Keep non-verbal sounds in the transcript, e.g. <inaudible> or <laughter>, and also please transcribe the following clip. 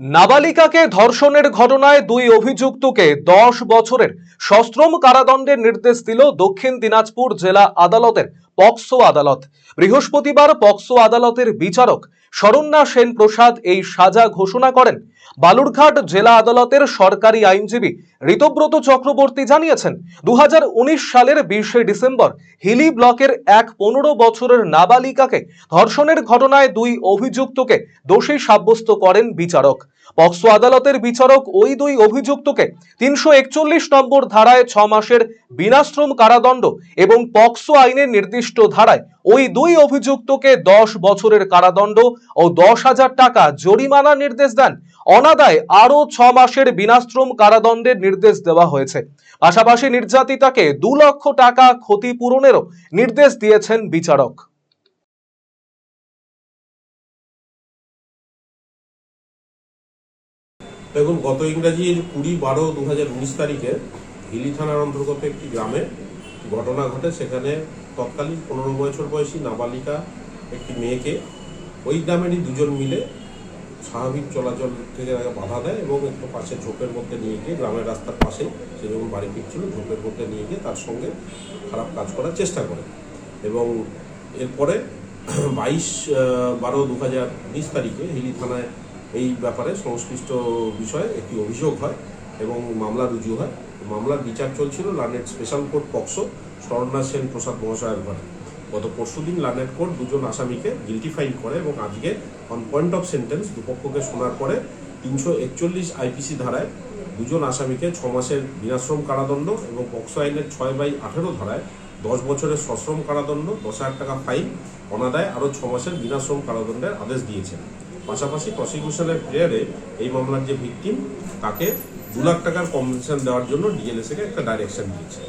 নাবালিকাকে ধর্ষণের ঘটনায় দুই অভিযুক্তকে দশ বছরের সশ্রম কারাদণ্ডের নির্দেশ দিল দক্ষিণ দিনাজপুর জেলা আদালতের পক্সো আদালত। বৃহস্পতিবার পক্সো আদালতের বিচারক শরণ্যা সেন প্রসাদ এই সাজা ঘোষণা করেন। বালুরঘাট জেলা আদালতের সরকারি আইনজীবী ঋতব্রত চক্রবর্তী জানিয়েছেন দু সালের বিশে ডিসেম্বর হিলি ব্লকের এক পনেরো বছরের নাবালিকাকে ধর্ষণের ঘটনায় দুই অভিযুক্তকে দোষী সাব্যস্ত করেন বিচারক। পক্সো আদালতের বিচারক ওই দুই অভিযুক্তকে তিনশো একচল্লিশ নম্বর ধারায় ছ মাসের বিনাশ্রম কারাদণ্ড এবং পক্সো আইনের নির্দিষ্ট ধারায় ওই দুই অভিযুক্তকে দশ বছরের কারাদণ্ড ও দশ হাজার টাকা জরিমানা নির্দেশ দেন। অনাদায় আরও ছ মাসের বিনাশ্রম কারাদণ্ডের নির্দেশ দেওয়া হয়েছে। পাশাপাশি নির্যাতিতাকে দু লক্ষ টাকা ক্ষতিপূরণেরও নির্দেশ দিয়েছেন বিচারক। দেখুন, গত ইংরাজির কুড়ি বারো দু হাজার উনিশ তারিখে হিলি থানার অন্তর্গত একটি গ্রামে ঘটনা ঘটে সেখানে তৎকালীন পনেরো বছর বয়সী নাবালিকা একটি মেয়েকে ওই গ্রামেরই দুজন মিলে স্বাভাবিক চলাচল থেকে বাধা দেয় এবং একটু পাশে ঝোপের মধ্যে নিয়ে গিয়ে গ্রামের রাস্তার পাশে সে যখন বাড়ি ফিরছিল, ঝোপের মধ্যে নিয়ে গিয়ে তার সঙ্গে খারাপ কাজ করার চেষ্টা করে। এবং এরপরে <clears throat> বাইশ বারো দু হাজার উনিশ তারিখে হিলি থানায় এই ব্যাপারে সংশ্লিষ্ট বিষয়ে একটি অভিযোগ হয়। এবং মামলা রুজু হয়। মামলার বিচার চলছিল লানেট special court, POCSO, Swarna Sen Prasad মহাশয়ের ঘরে। গত পরশু দিন লানেট কোর্ট দুজন আসামিকে গিলটি ফাইল করে এবং আজকে অন পয়েন্ট অফ সেন্টেন্স দুপক্ষকে শোনার পরে তিনশো একচল্লিশ আইপিসি ধারায় দুজন আসামিকে ছ মাসের বিনাশ্রম কারাদণ্ড এবং পক্সো আইনের ছয় বাই আঠেরো ধারায় দশ বছরের সশ্রম কারাদণ্ড, দশ হাজার টাকা ফাইন, অনাদায় আরও ছ মাসের বিনাশ্রম কারাদণ্ডের আদেশ দিয়েছেন। পাশাপাশি প্রসিকিউশনের প্রেয়ারে এই মামলার যে ভিকটিম তাকে দু লাখ টাকার কম্পেনশন দেওয়ার জন্য ডিএলএসএকে একটা ডাইরেকশন দিয়েছে।